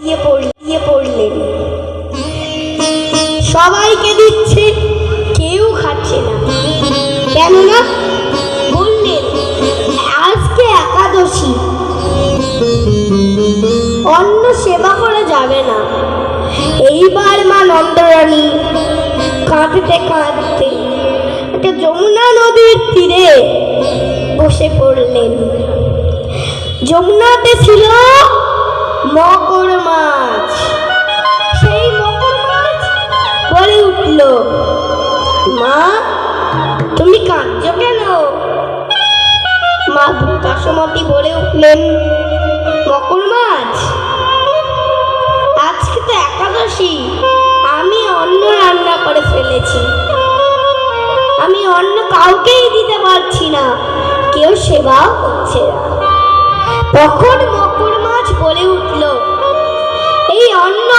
দিয়ে পড়ল দিয়ে পড়লেন সবাইকে দিচ্ছে, কেউ খাচ্ছে না। কেননা বললেন আজকে একাদশী। অন্ন সেবা করা যাবে না। এইবার মা নন্দরানী কাঁদতে কাঁদতে একটা যমুনা নদীর তীরে বসে পড়লেন। যমুনাতে ছিল দশমতি বলে উঠলেন। মকর মাছ, আজকে তো একাদশী, আমি অন্ন রান্না করে ফেলেছি। আমি অন্য কাউকেই দিতে পারছি না, কেউ সেবাও করছে না। তখন মকর মাছ বলে উঠল, এই অন্ন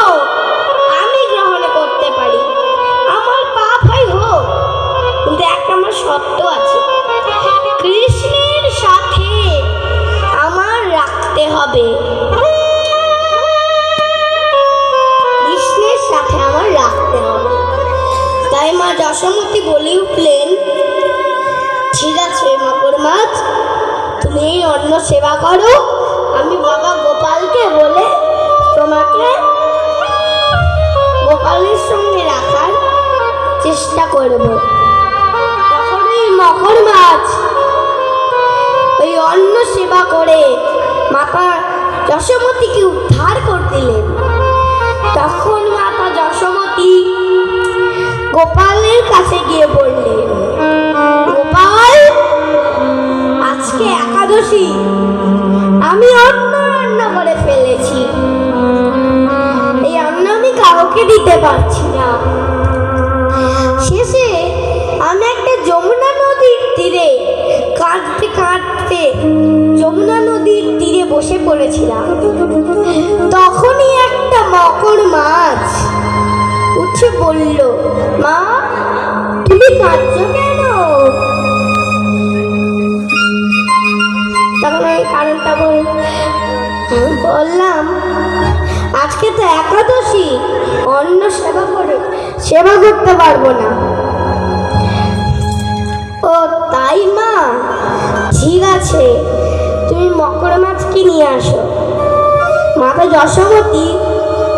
যশোমতী বলে উঠলেন, ঠিক আছে, মকর মাছ, তুমি অন্ন সেবা করো। আমি বাবা গোপালকে বলে তোমাকে গোপালের সঙ্গে রাখার চেষ্টা করব। তখন মকর মাছ ওই অন্ন সেবা করে মাতা যশোমতীকে উদ্ধার করে দিলেন। তখন মাতা যশোমতী গোপালের কাছে গিয়ে বললেন গোপাল, আজকে একাদশী। আমি অন্ন রান্না করে ফেলেছি। এই অন্ন আমি কাউকে দিতে পারছি না। শেষে আমি একটা যমুনা নদীর তীরে কাঁদতে কাঁদতে যমুনা নদীর তীরে বসে পড়েছিলাম। তখনই একটা মকর মাছ উঠে বলল। মা, তুমি কাঁদছো কেন? তখন আমি কারণটা বল, বললাম, আজকে তো একাদশী, অন্ন সেবা করে, সেবা করতে পারব না। ও, তাই মা? ঠিক আছে, তুমি মকর মাছকে নিয়ে আসো। মাতা যশোমতী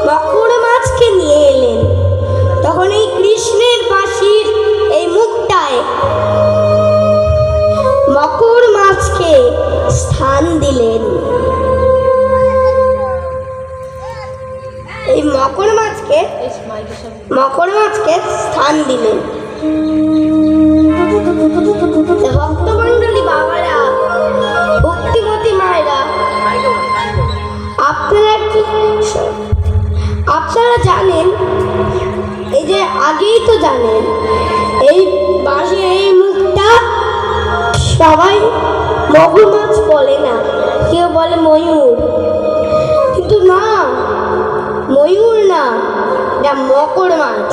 মকর মাছকে নিয়ে তখন এই কৃষ্ণের বাঁশির এই মুখটায় মকর মাছকে স্থান দিলেন। এই মকর মাছকে মকর মাছকে স্থান দিলেন। ভক্তমণ্ডলী বাবারা, ভক্তিমতী মায়েরা, আপনারা কি আপনারা জানেন এই যে আগেই তো জানেন, এই বাঁশের এই মুখটা সবাই মগু মাছ বলে না, কেউ বলে ময়ূর। কিন্তু না, ময়ূর না, এটা মকর মাছ।